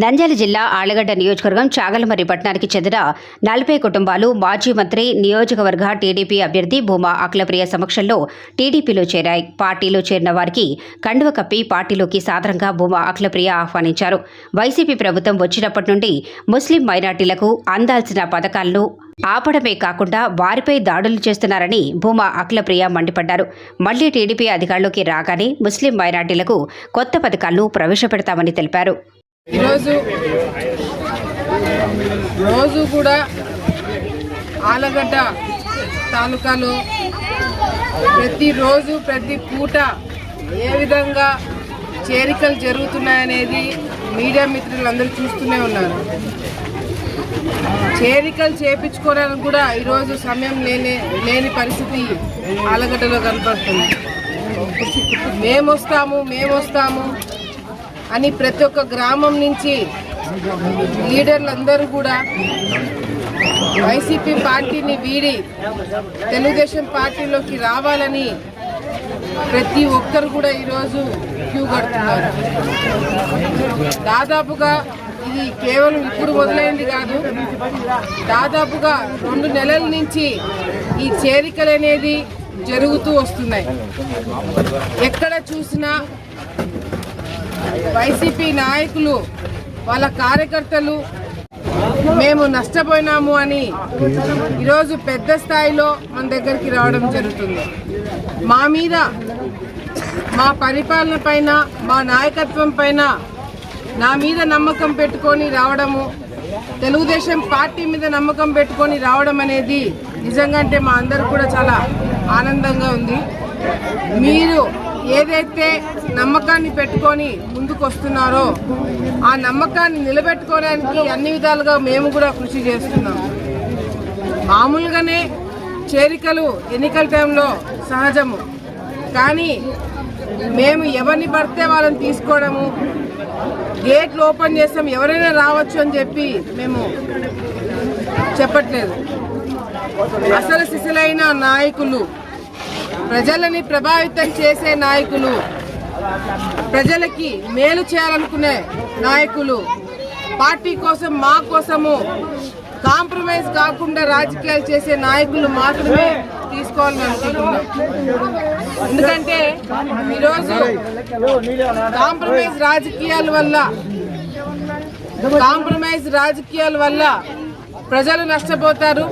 నంద్యాల జిల్లా ఆళ్ళగడ్డ నియోజకవర్గం చాగలమర్రి పట్టణానికి చెందిన నలభై కుటుంబాలు మాజీ మంత్రి నియోజకవర్గ టీడీపీ అభ్యర్థి భూమా అఖిలప్రియ సమక్షంలో టీడీపీలో చేరాయి. పార్టీలో చేరిన వారికి కండువ కప్పి పార్టీలోకి సాదరంగా భూమా అఖిలప్రియ ఆహ్వానించారు. వైసీపీ ప్రభుత్వం వచ్చినప్పటి నుండి ముస్లిం మైనార్టీలకు అందాల్సిన పథకాలను ఆపడమే కాకుండా వారిపై దాడులు చేస్తున్నారని భూమా అఖిలప్రియ మండిపడ్డారు. మళ్ళీ టీడీపీ అధికారంలోకి రాగానే ముస్లిం మైనార్టీలకు కొత్త పథకాలను ప్రవేశపెడతామని తెలిపారు. ఈరోజు రోజు కూడా ఆలగడ్డ తాలూకాలో ప్రతిరోజు ప్రతి పూట ఏ విధంగా చేరికలు జరుగుతున్నాయనేది మీడియా మిత్రులు అందరూ చూస్తూనే ఉన్నారు. చేరికలు చేపించుకోవడానికి కూడా ఈరోజు సమయం లేని లేని పరిస్థితి ఆలగడ్డలో కనపడుతుంది. మేమొస్తాము మేమొస్తాము అని ప్రతి ఒక్క గ్రామం నుంచి లీడర్లందరూ కూడా వైసీపీ పార్టీని వీడి తెలుగుదేశం పార్టీలోకి రావాలని ప్రతి ఒక్కరు కూడా ఈరోజు క్యూ కడుతున్నారు. దాదాపుగా ఇది కేవలం ఇప్పుడు మొదలైంది కాదు దాదాపుగా రెండు నెలల నుంచి ఈ చేరికలు అనేది జరుగుతూ వస్తున్నాయి. ఎక్కడ చూసినా వైసీపీ నాయకులు వాళ్ళ కార్యకర్తలు మేము నష్టపోయినాము అని ఈరోజు పెద్ద స్థాయిలో మన దగ్గరికి రావడం జరుగుతుంది. మా మీద మా పరిపాలన పైన మా నాయకత్వం పైన నా మీద నమ్మకం పెట్టుకొని రావడము తెలుగుదేశం పార్టీ మీద నమ్మకం పెట్టుకొని రావడం అనేది నిజంగా అంటే మా అందరూ కూడా చాలా ఆనందంగా ఉంది. మీరు ఏదైతే నమ్మకాన్ని పెట్టుకొని ముందుకు వస్తున్నారో ఆ నమ్మకాన్ని నిలబెట్టుకోవడానికి అన్ని విధాలుగా మేము కూడా కృషి చేస్తున్నాం. మామూలుగానే చేరికలు ఎన్నికల టైంలో సహజము. కానీ మేము ఎవరిని పడితే వాళ్ళని తీసుకోవడము గేట్లు ఓపెన్ చేస్తాం ఎవరైనా రావచ్చు అని చెప్పి మేము చెప్పట్లేదు. అసలు సిసలైన నాయకులు ప్రజలని ప్రభావితం చేసే నాయకులు ప్రజలకి మేలు చేయాలనుకునే నాయకులు పార్టీ కోసం మా కోసము కాంప్రమైజ్ కాకుండా రాజకీయాలు చేసే నాయకులు మాత్రమే తీసుకోవాలని అనుకుంటున్నాం. ఎందుకంటే ఈరోజు కాంప్రమైజ్ రాజకీయాల వల్ల కాంప్రమైజ్ రాజకీయాల వల్ల ప్రజలు నష్టపోతారు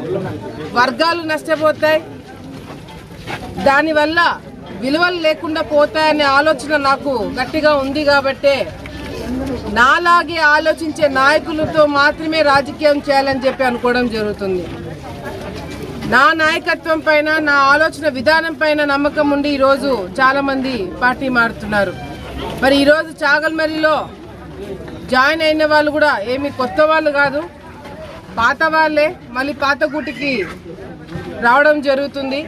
వర్గాలు నష్టపోతాయి దానివల్ల విలువలు లేకుండా పోతాయనే ఆలోచన నాకు గట్టిగా ఉంది కాబట్టే నాలాగే ఆలోచించే నాయకులతో మాత్రమే రాజకీయం చేయాలని చెప్పి అనుకోవడం జరుగుతుంది. నా నాయకత్వం పైన నా ఆలోచన విధానం పైన నమ్మకం ఉండి ఈరోజు చాలామంది పార్టీ మారుతున్నారు. మరి ఈరోజు చాగల్మరిలో జాయిన్ అయిన వాళ్ళు కూడా ఏమి కొత్త వాళ్ళు కాదు. పాత వాళ్ళే మళ్ళీ పాత గుటికి రావడం జరుగుతుంది.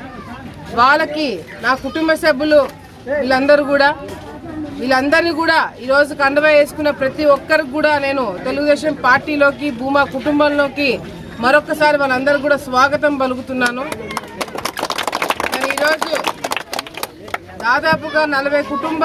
వాళ్ళకి నా కుటుంబ సభ్యులు వీళ్ళందరూ కూడా వీళ్ళందరినీ కూడా ఈరోజు కండవ వేసుకున్న ప్రతి ఒక్కరికి కూడా నేను తెలుగుదేశం పార్టీలోకి భూమా కుటుంబంలోకి మరొకసారి వాళ్ళందరూ కూడా స్వాగతం పలుకుతున్నాను. ఈరోజు దాదాపుగా నలభై కుటుంబాలు